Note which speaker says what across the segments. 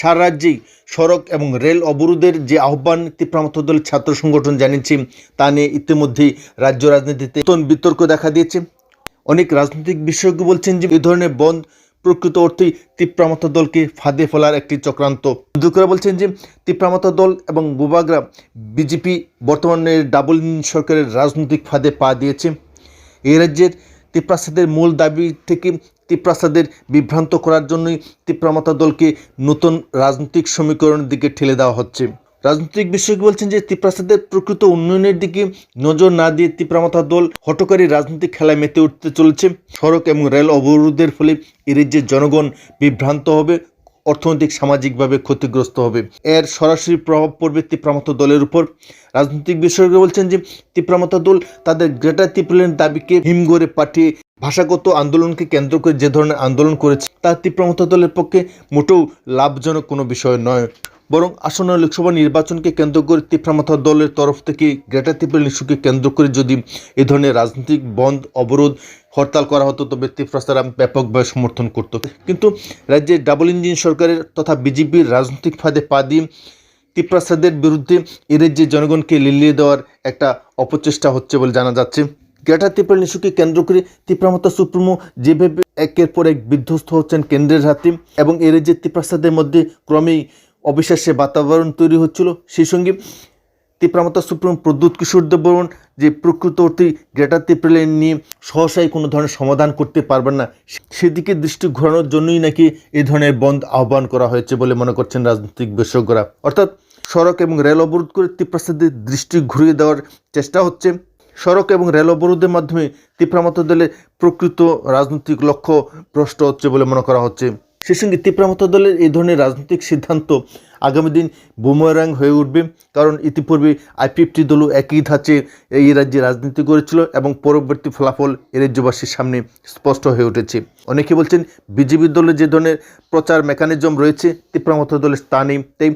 Speaker 1: সারা রাজ্যেই সড়ক এবং রেল অবরোধের যে আহ্বান তীব্রামত দলের ছাত্র সংগঠন জানিয়েছে, তা নিয়ে ইতিমধ্যেই রাজ্য রাজনীতিতে নতুন বিতর্ক দেখা দিয়েছে। অনেক রাজনৈতিক বিশেষজ্ঞ বলছেন যে এই ধরনের বন্ধ প্রকৃত অর্থেই তিপ্রামত দলকে ফাঁদে ফেলার একটি চক্রান্ত। করে বলছেন যে তিপ্রামত দল এবং বুবাগরা বিজেপি বর্তমানে ডাবল সরকারের রাজনৈতিক ফাঁদে পা দিয়েছে। এই রাজ্যের তিপ্রাসাদের মূল দাবি থেকে তিপ্রাসাদের বিভ্রান্ত করার জন্যই তিপ্রামাতা দলকে নতুন রাজনৈতিক সমীকরণের দিকে ঠেলে দেওয়া হচ্ছে। রাজনৈতিক বিশেষজ্ঞ বলছেন যে তিপ্রাসাদের প্রকৃত উন্নয়নের দিকে নজর না দিয়ে তিপ্রামাতা দল হটকারী রাজনৈতিক খেলায় মেতে উঠতে চলেছে। সড়ক এবং রেল অবরোধের ফলে এর রাজ্যের জনগণ বিভ্রান্ত হবে অর্থনৈতিক, সামাজিকভাবে ক্ষতিগ্রস্ত হবে। এর সরাসরি প্রভাব পড়বে তিপ্রামত দলের উপর। রাজনৈতিক বিশেষজ্ঞ বলছেন যে, তিপ্রামত দল তাদের গ্রেটার ত্রিপুরের দাবিকে হিমগড়ে পাঠিয়ে ভাষাগত আন্দোলনকে কেন্দ্র করে যে ধরনের আন্দোলন করেছে, তা তিপ্রামত দলের পক্ষে মোটেও লাভজনক কোনো বিষয় নয়। বরং আসন্ন লোকসভা নির্বাচনকে কেন্দ্র করে তিপ্রামথা দলের তরফ থেকে গ্রেটার ত্রিপুরা ইস্যুকে কেন্দ্র করে যদি এ ধরনের রাজনৈতিক বন্ধ, অবরোধ, হরতাল করা হতো, তবে তিপ্রাসারা ব্যাপকভাবে সমর্থন করত। কিন্তু রাজ্যের ডাবল ইঞ্জিন সরকারের তথা বিজেপির রাজনৈতিক ফাঁদে পা দিয়ে তিপ্রাসাদের বিরুদ্ধে এ রাজ্যের জনগণকে লিলিয়ে দেওয়ার একটা অপচেষ্টা হচ্ছে বলে জানা যাচ্ছে। গ্রেটার ত্রিপুরা ইস্যুকে কেন্দ্র করে তিপ্রামতা সুপ্রিমো যেভাবে একের পর এক বিধ্বস্ত হচ্ছেন কেন্দ্রের হাতে এবং এ রাজ্যের তিপ্রাসাদের মধ্যে ক্রমেই অবিশ্বাসের বাতাবরণ তৈরি হচ্ছিল। সেই সঙ্গে তিপ্রামতা সুপ্রিম প্রদ্যুৎ কিশোর দেববর্মন যে প্রকৃত অর্থেই গ্রেটার ত্রিপুরা নিয়ে সহসাই কোনো ধরনের সমাধান করতে পারবেন না, সেদিকে দৃষ্টি ঘোরানোর জন্যই নাকি এই ধরনের বন্ধ আহ্বান করা হয়েছে বলে মনে করছেন রাজনৈতিক বিশেষজ্ঞরা। অর্থাৎ সড়ক এবং রেল অবরোধ করে তিপ্রাসাদের দৃষ্টি ঘুরিয়ে দেওয়ার চেষ্টা হচ্ছে। সড়ক এবং রেল অবরোধের মাধ্যমে তিপ্রামত দলের প্রকৃত রাজনৈতিক লক্ষ্য ভ্রষ্ট হচ্ছে বলে মনে করা হচ্ছে। সেই সঙ্গে তিপ্রামত দলের এই ধরনের রাজনৈতিক সিদ্ধান্ত আগামী দিন বুমরাং হয়ে উঠবে, কারণ ইতিপূর্বে আইপিএফটি দলও একই ধাঁচে এই রাজ্যে রাজনীতি করেছিল এবং পরবর্তী ফলাফল এ রাজ্যবাসীর সামনে স্পষ্ট হয়ে উঠেছে। অনেকে বলছেন বিজেপি দলের যে ধরনের প্রচার মেকানিজম রয়েছে তিপ্রামত দলের তা নেই। তাই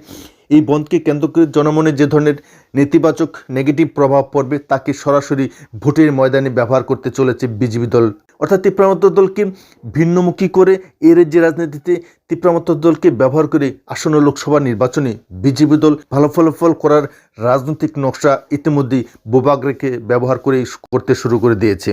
Speaker 1: এই বন্ধকে কেন্দ্র করে জনমনে যে ধরনের নেতিবাচক নেগেটিভ প্রভাব পড়বে তাকে সরাসরি ভোটের ময়দানে ব্যবহার করতে চলেছে বিজেপি দল অর্থাৎ তিপ্রামত্ত দলকে ভিন্নমুখী করে এ রাজ্যের রাজনীতিতে তিপ্রামত্ত দলকে ব্যবহার করে আসন্ন লোকসভা নির্বাচনে বিজেপি দল ভালো ফলাফল করার রাজনৈতিক নকশা ইতিমধ্যেই বোবাগ্রেকে ব্যবহার করে করতে শুরু করে দিয়েছে।